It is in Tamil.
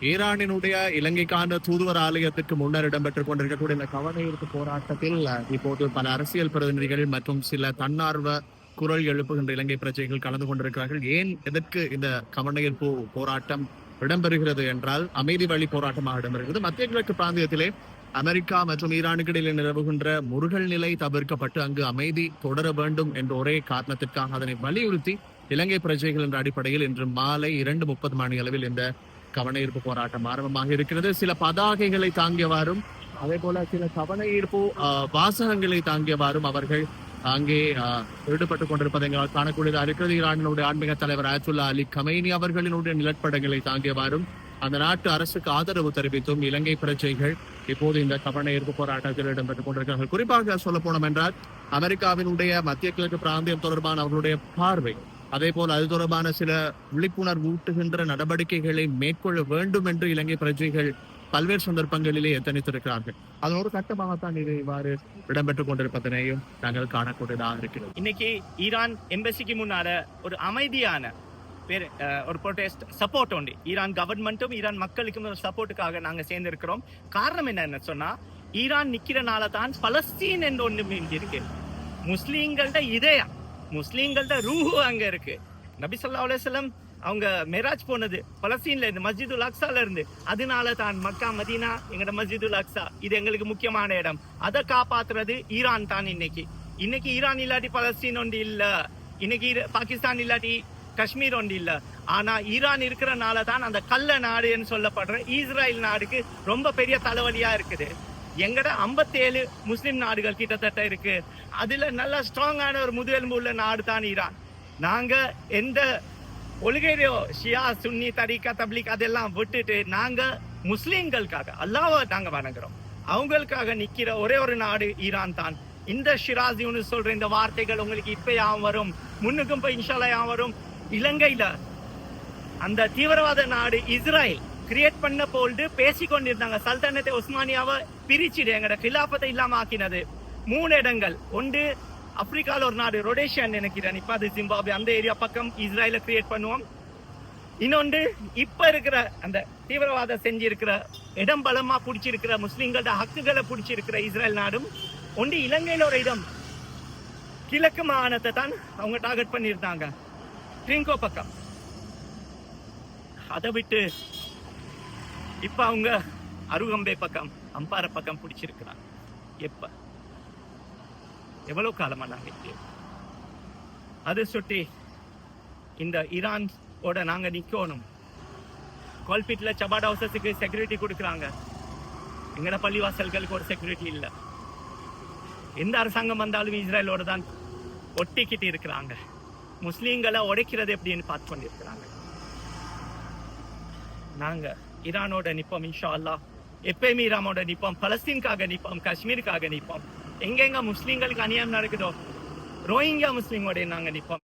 ஈரானினுடைய இலங்கைக்கான தூதுவர் ஆலயத்திற்கு முன்னர் இடம்பெற்றுக் கொண்டிருக்கக்கூடிய இந்த கவனஈர்ப்பு போராட்டத்தில் இப்போது பல அரசியல் பிரதிநிதிகள் மற்றும் சில தன்னார்வ குரல் எழுப்புகின்ற இலங்கை பிரஜைகள் கலந்து கொண்டிருக்கிறார்கள். ஏன் எதற்கு இந்த கவனஈர்ப்பு போராட்டம் இடம்பெறுகிறது என்றால் அமைதி வழி போராட்டமாக இடம்பெறுகிறது. மத்திய கிழக்கு பிராந்தியத்திலே அமெரிக்கா மற்றும் ஈரானுக்கு இடையிலே நிலவுகின்ற முருகல் நிலை தவிர்க்கப்பட்டு அங்கு அமைதி தொடர வேண்டும் என்ற ஒரே காரணத்திற்காக அதனை வலியுறுத்தி இலங்கை பிரஜைகள் என்ற அடிப்படையில் இன்று மாலை இரண்டு முப்பது மணி அளவில் இந்த கவன ஈர்ப்பு போராட்டம் ஆரம்பமாக இருக்கிறது. சில பதாகைகளை தாங்கியவாறும் அதே போல சில கவன ஈர்ப்பு வாசகங்களை தாங்கியவாறும் அவர்கள் அங்கே ஆஹ், ஈடுபட்டுக் கொண்டிருப்பதை எங்களால் காணக்கூடியதாக இருக்கிறது. ஈரானினுடைய ஆன்மீக தலைவர் ஆயத்துல்லா அலி கமைனி அவர்களினுடைய நிலப்படங்களை தாங்கியவாறும் அந்த நாட்டு அரசுக்கு ஆதரவு தெரிவித்தும் இலங்கை பிரஜைகள் இப்போது இந்த கவன ஈர்ப்பு போராட்டத்தில் இடம்பெற்றுக் கொண்டிருக்கிறார்கள். குறிப்பாக சொல்ல போனோம் என்றால் அமெரிக்காவினுடைய மத்திய கிழக்கு பிராந்தியம் தொடர்பான அவர்களுடைய பார்வை அதே போல் அது தொடர்பான சில விழிப்புணர்வு ஊட்டுகின்ற நடவடிக்கைகளை மேற்கொள்ள வேண்டும் என்று இலங்கை பிரஜைகள் பல்வேறு சந்தர்ப்பங்களிலே எத்தனைத்திருக்கிறார்கள். அதன் ஒரு கட்டமாகத்தான் இது இவ்வாறு இடம்பெற்றுக் கொண்டிருப்பதனையும் நாங்கள் காணக்கூடியதாக இருக்கிறோம் இன்னைக்கு ஈரான் எம்பசிக்கு முன்னால ஒரு அமைதியான பேர் ஒரு ப்ரொடெஸ்ட் சப்போர்ட் உண்டு. ஈரான் கவர்மெண்ட்டும் ஈரான் மக்களுக்கும் ஒரு சப்போர்ட்டுக்காக நாங்க சேர்ந்திருக்கிறோம். காரணம் என்னன்னு சொன்னா ஈரான் நிக்கிறனால தான் பலஸ்தீன் என்று ஒன்று இங்க இருக்கு. முஸ்லீம்கள்ட இதயம் முஸ்லீம்கள்ட ரூஹு அங்க இருக்கு. நபி ஸல்லல்லாஹு அவங்க மெராஜ் போனது பலஸ்தீன்ல இருந்து மஸ்ஜிதுல் அக்ஸால இருந்து. அதனால தான் மக்கா மதீனா எங்கட மஸ்ஜிதுல் அக்ஸா இது எங்களுக்கு முக்கியமான இடம். அதை காப்பாத்துறது ஈரான் தான் இன்னைக்கு. இன்னைக்கு ஈரான் இல்லாட்டி பலஸ்தீன் ஒன்று இல்ல. இன்னைக்கு பாகிஸ்தான் இல்லாட்டி காஷ்மீர் ஒன்று இல்ல. ஆனா ஈரான் இருக்கிறனால தான் அந்த கள்ள நாடுன்னு சொல்லப்படுற இஸ்ரேல் நாடுக்கு ரொம்ப பெரிய தலைவலியா இருக்குது. எங்கட 57 முஸ்லிம் நாடுகள் கிட்டத்தட்ட இருக்கு. அதுல நல்ல ஸ்ட்ராங்கான ஒரு முதுகெலும்பு உள்ள நாடு தான் ஈரான். நாங்க எந்த ஒழுகையோ ஷியா சுன்னி தரிகா தப்லிக் அதெல்லாம் விட்டுட்டு நாங்க முஸ்லீம்களுக்காக அல்லாவை நாங்க வணங்குறோம். அவங்களுக்காக நிக்கிற ஒரே ஒரு நாடு ஈரான் தான். இந்த ஷிராஜின்னு சொல்ற இந்த வார்த்தைகள் உங்களுக்கு இப்ப யாவும் வரும் முன்னுக்கும் போய் இன்ஷாலா யாவும் வரும். இலங்கையில அந்த தீவிரவாத நாடு இஸ்ரேல். கிரியேட் பண்ண போல்டு பேசி கொண்டிருந்தாங்க. சல்தனத்தை உஸ்மானியாவை பிரிச்சுடு எங்கட கிலாபத்தை இல்லாம ஆக்கினது. மூணு இடங்கள். ஒன்று ஆப்பிரிக்கால ஒரு நாடு ரொடேஷியன் நினைக்கிறேன். இப்ப அது ஜிம்பாபே அந்த ஏரியா பக்கம் இஸ்ரேல கிரியேட் பண்ணுவோம். இன்னொன்று இப்ப இருக்கிற அந்த தீவிரவாதம் செஞ்சிருக்கிற இடம் பலமா பிடிச்சிருக்கிற முஸ்லிம்களோட ஹக்குகளை பிடிச்சிருக்கிற இஸ்ரேல் நாடும் ஒன்று இலங்கையில ஒரு இடம். கிழக்கு மாகாணத்தை தான் அவங்க டார்கெட் பண்ணியிருந்தாங்க. ட்ரிங்கோ பக்கம். அதை விட்டு இப்ப அவங்க அருகம்பை பக்கம் அம்பார பக்கம் பிடிச்சிருக்கிறாங்க. எப்ப? எவ்வளவு காலமா நாங்க இங்கே? அதை சுட்டி இந்த ஈரான் ஓட நாங்க நிக்கணும். கோல்பீட்ல சபாட் ஹவுசஸுக்கு செக்யூரிட்டி கொடுக்குறாங்க. எங்கட பள்ளிவாசல்களுக்கு ஒரு செக்யூரிட்டி இல்லை. எந்த அரசாங்கம் வந்தாலும் இஸ்ரேலோட தான் ஒட்டிக்கிட்டு இருக்கிறாங்க. முஸ்லீம்களை உடைக்கிறது எப்படின்னு பார்த்து கொண்டிருக்கிறாங்க. நாங்க ஈரானோட நிற்போம் இன்ஷா அல்லாஹ் எப்பயுமே ஈரானோட நிற்போம் பலஸ்தீனுக்காக நிற்போம் காஷ்மீருக்காக நிற்போம் எங்கெங்க முஸ்லீம்களுக்கு அநியாயம் நடக்குதோ ரோஹிங்கா முஸ்லீமோட நாங்க நிப்போம்.